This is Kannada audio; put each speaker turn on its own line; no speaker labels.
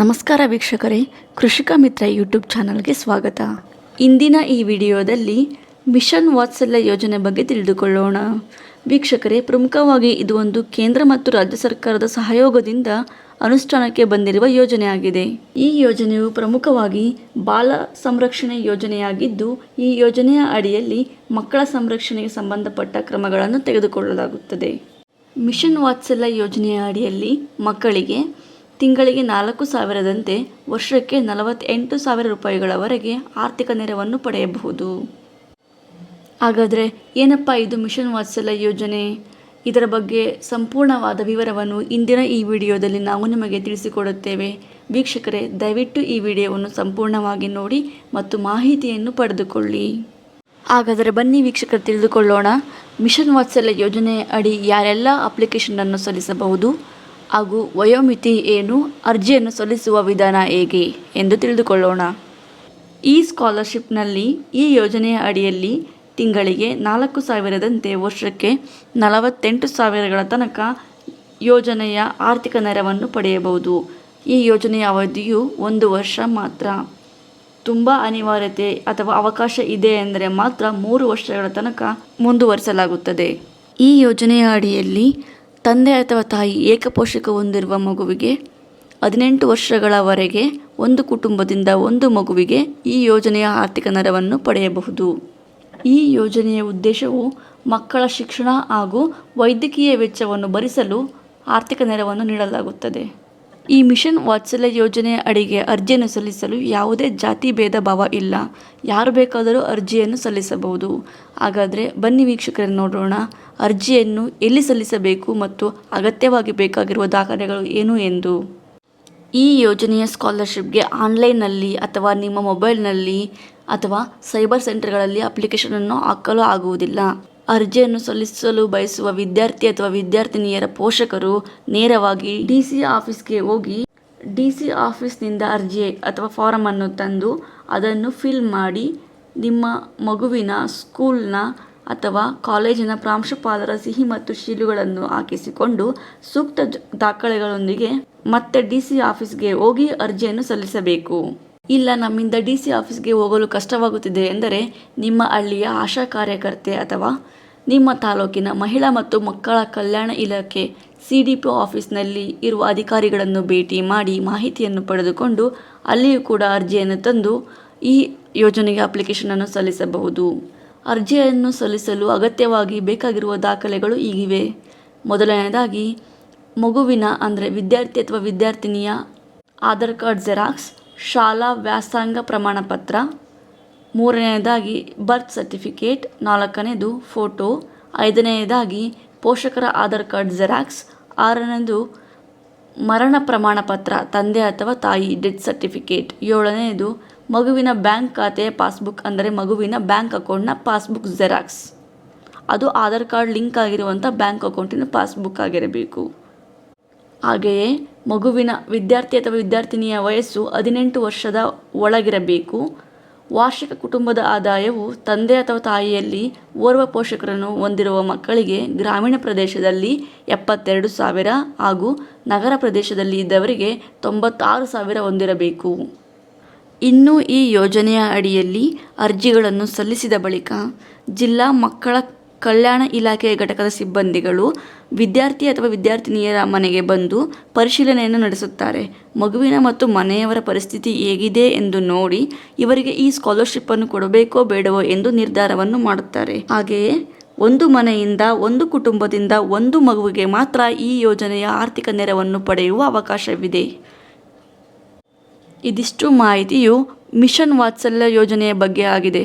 ನಮಸ್ಕಾರ ವೀಕ್ಷಕರೇ, ಕೃಷಿಕ ಮಿತ್ರ ಯೂಟ್ಯೂಬ್ ಚಾನಲ್ಗೆ ಸ್ವಾಗತ. ಇಂದಿನ ಈ ವಿಡಿಯೋದಲ್ಲಿ ಮಿಷನ್ ವಾತ್ಸಲ್ಯ ಯೋಜನೆ ಬಗ್ಗೆ ತಿಳಿದುಕೊಳ್ಳೋಣ. ವೀಕ್ಷಕರೇ, ಪ್ರಮುಖವಾಗಿ ಇದು ಒಂದು ಕೇಂದ್ರ ಮತ್ತು ರಾಜ್ಯ ಸರ್ಕಾರದ ಸಹಯೋಗದಿಂದ ಅನುಷ್ಠಾನಕ್ಕೆ ಬಂದಿರುವ ಯೋಜನೆಯಾಗಿದೆ. ಈ ಯೋಜನೆಯು ಪ್ರಮುಖವಾಗಿ ಬಾಲ ಸಂರಕ್ಷಣೆ ಯೋಜನೆಯಾಗಿದ್ದು, ಈ ಯೋಜನೆಯ ಅಡಿಯಲ್ಲಿ ಮಕ್ಕಳ ಸಂರಕ್ಷಣೆಗೆ ಸಂಬಂಧಪಟ್ಟ ಕ್ರಮಗಳನ್ನು ತೆಗೆದುಕೊಳ್ಳಲಾಗುತ್ತದೆ. ಮಿಷನ್ ವಾತ್ಸಲ್ಯ ಯೋಜನೆಯ ಅಡಿಯಲ್ಲಿ ಮಕ್ಕಳಿಗೆ ತಿಂಗಳಿಗೆ ನಾಲ್ಕು ಸಾವಿರದಂತೆ ವರ್ಷಕ್ಕೆ ನಲವತ್ತೆಂಟು ಸಾವಿರ ರೂಪಾಯಿಗಳವರೆಗೆ ಆರ್ಥಿಕ ನೆರವನ್ನು ಪಡೆಯಬಹುದು. ಹಾಗಾದರೆ ಏನಪ್ಪ ಇದು ಮಿಷನ್ ವಾತ್ಸಲ್ಯ ಯೋಜನೆ? ಇದರ ಬಗ್ಗೆ ಸಂಪೂರ್ಣವಾದ ವಿವರವನ್ನು ಇಂದಿನ ಈ ವಿಡಿಯೋದಲ್ಲಿ ನಾವು ನಿಮಗೆ ತಿಳಿಸಿಕೊಡುತ್ತೇವೆ. ವೀಕ್ಷಕರೇ, ದಯವಿಟ್ಟು ಈ ವಿಡಿಯೋವನ್ನು ಸಂಪೂರ್ಣವಾಗಿ ನೋಡಿ ಮತ್ತು ಮಾಹಿತಿಯನ್ನು ಪಡೆದುಕೊಳ್ಳಿ. ಹಾಗಾದರೆ ಬನ್ನಿ ವೀಕ್ಷಕರು, ತಿಳಿದುಕೊಳ್ಳೋಣ. ಮಿಷನ್ ವಾತ್ಸಲ್ಯ ಯೋಜನೆ ಅಡಿ ಯಾರೆಲ್ಲ ಅಪ್ಲಿಕೇಶನನ್ನು ಸಲ್ಲಿಸಬಹುದು? ಹಾಗೂ ವಯೋಮಿತಿ ಏನು ಅರ್ಜಿಯನ್ನು ಸಲ್ಲಿಸುವ ವಿಧಾನ ಹೇಗೆ ಎಂದು ತಿಳಿದುಕೊಳ್ಳೋಣ. ಈ ಸ್ಕಾಲರ್ಶಿಪ್ನಲ್ಲಿ ಈ ಯೋಜನೆಯ ಅಡಿಯಲ್ಲಿ ತಿಂಗಳಿಗೆ ನಾಲ್ಕು ಸಾವಿರದಂತೆ ವರ್ಷಕ್ಕೆ ನಲವತ್ತೆಂಟು ಸಾವಿರಗಳ ತನಕ ಯೋಜನೆಯ ಆರ್ಥಿಕ ನೆರವನ್ನು ಪಡೆಯಬಹುದು. ಈ ಯೋಜನೆಯ ಅವಧಿಯು ಒಂದು ವರ್ಷ ಮಾತ್ರ. ತುಂಬ ಅನಿವಾರ್ಯತೆ ಅಥವಾ ಅವಕಾಶ ಇದೆ ಎಂದರೆ ಮಾತ್ರ ಮೂರು ವರ್ಷಗಳ ತನಕ ಮುಂದುವರಿಸಲಾಗುತ್ತದೆ. ಈ ಯೋಜನೆಯ ಅಡಿಯಲ್ಲಿ ತಂದೆ ಅಥವಾ ತಾಯಿ ಏಕಪೋಷಕ ಹೊಂದಿರುವ ಮಗುವಿಗೆ ಹದಿನೆಂಟು ವರ್ಷಗಳವರೆಗೆ ಒಂದು ಕುಟುಂಬದಿಂದ ಒಂದು ಮಗುವಿಗೆ ಈ ಯೋಜನೆಯ ಆರ್ಥಿಕ ನೆರವನ್ನು ಪಡೆಯಬಹುದು. ಈ ಯೋಜನೆಯ ಉದ್ದೇಶವು ಮಕ್ಕಳ ಶಿಕ್ಷಣ ಹಾಗೂ ವೈದ್ಯಕೀಯ ವೆಚ್ಚವನ್ನು ಭರಿಸಲು ಆರ್ಥಿಕ ನೆರವನ್ನು ನೀಡಲಾಗುತ್ತದೆ. ಈ ಮಿಷನ್ ವಾತ್ಸಲ್ಯ ಯೋಜನೆಯ ಅಡಿಗೆ ಅರ್ಜಿಯನ್ನು ಸಲ್ಲಿಸಲು ಯಾವುದೇ ಜಾತಿ ಭೇದ ಭಾವ ಇಲ್ಲ. ಯಾರು ಬೇಕಾದರೂ ಅರ್ಜಿಯನ್ನು ಸಲ್ಲಿಸಬಹುದು. ಹಾಗಾದರೆ ಬನ್ನಿ ವೀಕ್ಷಕರನ್ನು ನೋಡೋಣ. ಅರ್ಜಿಯನ್ನು ಎಲ್ಲಿ ಸಲ್ಲಿಸಬೇಕು ಮತ್ತು ಅಗತ್ಯವಾಗಿ ಬೇಕಾಗಿರುವ ದಾಖಲೆಗಳು ಏನು ಎಂದು. ಈ ಯೋಜನೆಯ ಸ್ಕಾಲರ್ಶಿಪ್ಗೆ ಆನ್ಲೈನ್ನಲ್ಲಿ ಅಥವಾ ನಿಮ್ಮ ಮೊಬೈಲ್ನಲ್ಲಿ ಅಥವಾ ಸೈಬರ್ ಸೆಂಟರ್ಗಳಲ್ಲಿ ಅಪ್ಲಿಕೇಶನನ್ನು ಹಾಕಲು ಆಗುವುದಿಲ್ಲ. ಅರ್ಜಿಯನ್ನು ಸಲ್ಲಿಸಲು ಬಯಸುವ ವಿದ್ಯಾರ್ಥಿ ಅಥವಾ ವಿದ್ಯಾರ್ಥಿನಿಯರ ಪೋಷಕರು ನೇರವಾಗಿ ಡಿ ಸಿ ಆಫೀಸ್ಗೆ ಹೋಗಿ ಡಿ ಸಿ ಆಫೀಸ್ನಿಂದ ಅರ್ಜಿ ಅಥವಾ ಫಾರಮನ್ನು ತಂದು ಅದನ್ನು ಫಿಲ್ ಮಾಡಿ ನಿಮ್ಮ ಮಗುವಿನ ಸ್ಕೂಲ್ನ ಅಥವಾ ಕಾಲೇಜಿನ ಪ್ರಾಂಶುಪಾಲರ ಸಿಹಿ ಮತ್ತು ಶೀಲುಗಳನ್ನು ಹಾಕಿಸಿಕೊಂಡು ಸೂಕ್ತ ದಾಖಲೆಗಳೊಂದಿಗೆ ಮತ್ತೆ ಡಿ ಸಿ ಆಫೀಸ್ಗೆ ಹೋಗಿ ಅರ್ಜಿಯನ್ನು ಸಲ್ಲಿಸಬೇಕು. ಇಲ್ಲ, ನಮ್ಮಿಂದ ಡಿ ಸಿ ಆಫೀಸ್ಗೆ ಹೋಗಲು ಕಷ್ಟವಾಗುತ್ತಿದೆ ಎಂದರೆ ನಿಮ್ಮ ಹಳ್ಳಿಯ ಆಶಾ ಕಾರ್ಯಕರ್ತೆ ಅಥವಾ ನಿಮ್ಮ ತಾಲೂಕಿನ ಮಹಿಳಾ ಮತ್ತು ಮಕ್ಕಳ ಕಲ್ಯಾಣ ಇಲಾಖೆ ಸಿ ಡಿ ಪಿ ಆಫೀಸ್ನಲ್ಲಿ ಇರುವ ಅಧಿಕಾರಿಗಳನ್ನು ಭೇಟಿ ಮಾಡಿ ಮಾಹಿತಿಯನ್ನು ಪಡೆದುಕೊಂಡು ಅಲ್ಲಿಯೂ ಕೂಡ ಅರ್ಜಿಯನ್ನು ತಂದು ಈ ಯೋಜನೆಗೆ ಅಪ್ಲಿಕೇಶನನ್ನು ಸಲ್ಲಿಸಬಹುದು. ಅರ್ಜಿಯನ್ನು ಸಲ್ಲಿಸಲು ಅಗತ್ಯವಾಗಿ ಬೇಕಾಗಿರುವ ದಾಖಲೆಗಳು ಈಗಿವೆ. ಮೊದಲನೆಯದಾಗಿ, ಮಗುವಿನ ಅಂದರೆ ವಿದ್ಯಾರ್ಥಿ ಅಥವಾ ವಿದ್ಯಾರ್ಥಿನಿಯ ಆಧಾರ್ ಕಾರ್ಡ್ ಜೆರಾಕ್ಸ್, ಶಾಲಾ ವ್ಯಾಸಂಗ ಪ್ರಮಾಣಪತ್ರ ಮೂರನೆಯದಾಗಿ ಬರ್ತ್ ಸರ್ಟಿಫಿಕೇಟ್ ನಾಲ್ಕನೇದು ಫೋಟೋ ಐದನೆಯದಾಗಿ ಪೋಷಕರ ಆಧಾರ್ ಕಾರ್ಡ್ ಜೆರಾಕ್ಸ್ ಆರನೇದು ಮರಣ ಪ್ರಮಾಣ ಪತ್ರ, ತಂದೆ ಅಥವಾ ತಾಯಿ ಡೆತ್ ಸರ್ಟಿಫಿಕೇಟ್ ಏಳನೆಯದು ಮಗುವಿನ ಬ್ಯಾಂಕ್ ಖಾತೆಯ ಪಾಸ್ಬುಕ್ ಅಂದರೆ ಮಗುವಿನ ಬ್ಯಾಂಕ್ ಅಕೌಂಟ್ನ ಪಾಸ್ಬುಕ್ ಜೆರಾಕ್ಸ್ ಅದು ಆಧಾರ್ ಕಾರ್ಡ್ ಲಿಂಕ್ ಆಗಿರುವಂಥ ಬ್ಯಾಂಕ್ ಅಕೌಂಟಿನ ಪಾಸ್ಬುಕ್ ಆಗಿರಬೇಕು. ಹಾಗೆಯೇ ಮಗುವಿನ ವಿದ್ಯಾರ್ಥಿ ಅಥವಾ ವಿದ್ಯಾರ್ಥಿನಿಯ ವಯಸ್ಸು ಹದಿನೆಂಟು ವರ್ಷದ ಒಳಗಿರಬೇಕು. ವಾರ್ಷಿಕ ಕುಟುಂಬದ ಆದಾಯವು ತಂದೆ ಅಥವಾ ತಾಯಿಯಲ್ಲಿ ಓರ್ವ ಪೋಷಕರನ್ನು ಹೊಂದಿರುವ ಮಕ್ಕಳಿಗೆ ಗ್ರಾಮೀಣ ಪ್ರದೇಶದಲ್ಲಿ ಎಪ್ಪತ್ತೆರಡು ಸಾವಿರ ಹಾಗೂ ನಗರ ಪ್ರದೇಶದಲ್ಲಿ ಇದ್ದವರಿಗೆ ತೊಂಬತ್ತಾರು ಸಾವಿರ ಹೊಂದಿರಬೇಕು. ಇನ್ನು ಈ ಯೋಜನೆಯ ಅಡಿಯಲ್ಲಿ ಅರ್ಜಿಗಳನ್ನು ಸಲ್ಲಿಸಿದ ಬಳಿಕ ಜಿಲ್ಲಾ ಮಕ್ಕಳ ಕಲ್ಯಾಣ ಇಲಾಖೆಯ ಘಟಕದ ಸಿಬ್ಬಂದಿಗಳು ವಿದ್ಯಾರ್ಥಿ ಅಥವಾ ವಿದ್ಯಾರ್ಥಿನಿಯರ ಮನೆಗೆ ಬಂದು ಪರಿಶೀಲನೆಯನ್ನು ನಡೆಸುತ್ತಾರೆ. ಮಗುವಿನ ಮತ್ತು ಮನೆಯವರ ಪರಿಸ್ಥಿತಿ ಹೇಗಿದೆ ಎಂದು ನೋಡಿ ಇವರಿಗೆ ಈ ಸ್ಕಾಲರ್ಶಿಪ್ ಅನ್ನು ಕೊಡಬೇಕೋ ಬೇಡವೋ ಎಂದು ನಿರ್ಧಾರವನ್ನು ಮಾಡುತ್ತಾರೆ. ಹಾಗೆಯೇ ಒಂದು ಮನೆಯಿಂದ ಒಂದು ಕುಟುಂಬದಿಂದ ಒಂದು ಮಗುವಿಗೆ ಮಾತ್ರ ಈ ಯೋಜನೆಯ ಆರ್ಥಿಕ ನೆರವನ್ನು ಪಡೆಯುವ ಅವಕಾಶವಿದೆ. ಇದಿಷ್ಟು ಮಾಹಿತಿಯು ಮಿಷನ್ ವಾತ್ಸಲ್ಯ ಯೋಜನೆಯ ಬಗ್ಗೆ ಆಗಿದೆ.